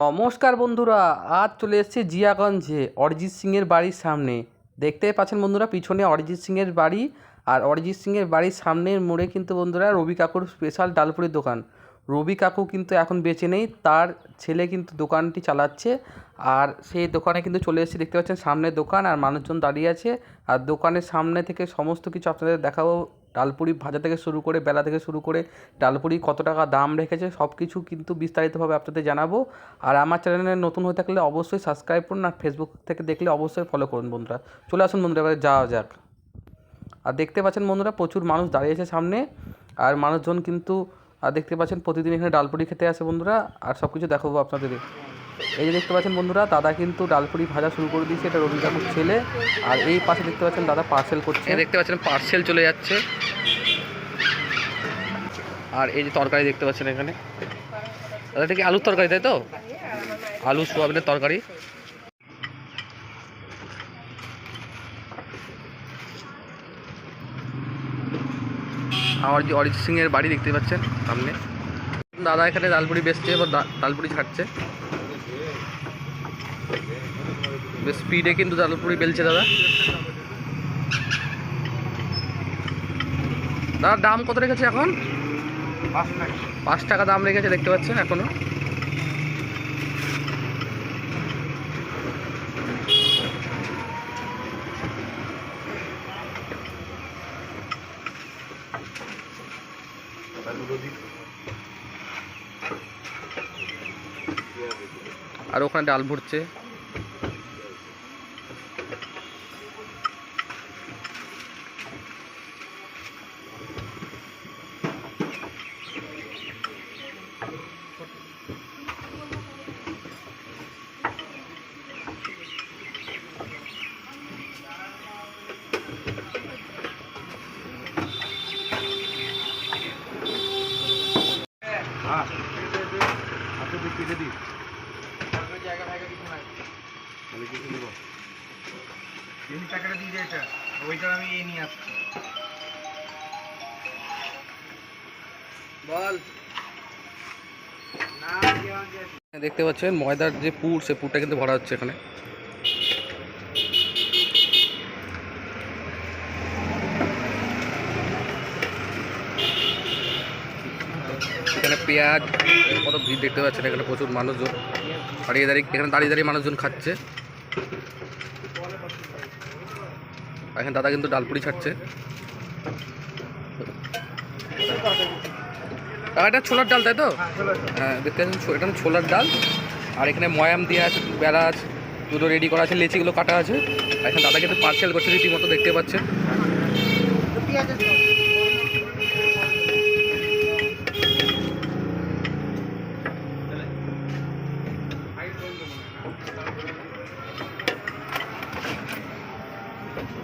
নমস্কার বন্ধুরা, আজ চলে এসেছি জিয়াগঞ্জে, অরিজিৎ সিংয়ের বাড়ির সামনে। দেখতে পাচ্ছেন বন্ধুরা, পিছনে অরিজিৎ সিংয়ের বাড়ি আর অরিজিৎ সিংয়ের বাড়ির সামনের মোড়ে কিন্তু বন্ধুরা রবি কাকুর স্পেশাল ডালপুরির দোকান। রবি কাকু কিন্তু এখন বেঁচে নেই, তার ছেলে কিন্তু দোকানটি চালাচ্ছে আর সেই দোকানে কিন্তু চলে এসেছি, দেখতে পাচ্ছেন সামনে দোকান আর মানুষজন দাঁড়িয়ে আছে আর দোকানের সামনে থেকে সমস্ত কিছু আপনাদের দেখাবো। ডালপুরি ভাজা থেকে শুরু করে, বেলা থেকে শুরু করে ডালপুরি কত টাকা দাম রেখেছে সব কিছু কিন্তু বিস্তারিতভাবে আপনাদের জানাব। আর আমার চ্যানেলে নতুন হয়ে থাকলে অবশ্যই সাবস্ক্রাইব করুন আর ফেসবুক থেকে দেখলে অবশ্যই ফলো করুন বন্ধুরা। চলে আসুন বন্ধুরা, এবারে যাওয়া যাক। আর দেখতে পাচ্ছেন বন্ধুরা, প্রচুর মানুষ দাঁড়িয়েছে সামনে আর মানুষজন কিন্তু আর দেখতে পাচ্ছেন প্রতিদিন এখানে ডালপুরি খেতে আসে বন্ধুরা, আর সব কিছু দেখাবো আপনাদের। এই যে দেখতে পাচ্ছেন বন্ধুরা, দাদা কিন্তু ডালপুরি ভাজা শুরু করে দিয়েছে, এটা রবি কাকুর ছেলে। আর এই পাশে দেখতে পাচ্ছেন দাদা পার্সেল করছে। দেখতে পাচ্ছেন পার্সেল চলে যাচ্ছে। আর এই যে তরকারি দেখতে পাচ্ছেন এখানে। দাদা, এটা কি আলুর তরকারি, তাই তো? আলু, সোয়াবিনের তরকারি। আমার যে অরিজিৎ সিং এর বাড়ি দেখতে পাচ্ছেন সামনে। দাদা এখানে ডালপুরি বেচছে এবার ডালপুরি ছাড়ছে। বেশ স্পিডে কিন্তু ডালপুরি বেলছে দাদা। দাদা দাম কত রেখেছে এখন? পাঁচ টাকা দাম রেখেছে দেখতে পাচ্ছেন এখনও। আর ওখানে ডাল ভরছে। টাকাটা দিয়ে এটা। ওইটা আমি এই নিয়ে আসছি। বল। না দেখতে পাচ্ছেন ময়দার যে পুর সে পুরটা কিন্তু ভরা হচ্ছে এখানে। এখানে পেঁয়াজ, কত ভিড় দেখতে পাচ্ছেন এখানে প্রচুর মানুষজন। দাঁড়িয়ে দাঁড়িয়ে, এখানে দাঁড়িয়ে দাঁড়িয়ে মানুষজন খাচ্ছে। এখানে দাদা কিন্তু ডালপুরি ছাড়ছে। এটা ছোলার ডাল, তাই তো? হ্যাঁ দেখতে এটা ছোলার ডাল। আর এখানে ময়াম দিয়ে আছে বেড়া আছে দুটো রেডি করা আছে, লেচিগুলো কাটা আছে। এখানে দাদা কিন্তু পার্সেল করছে রীতিমতো, দেখতে পাচ্ছেন।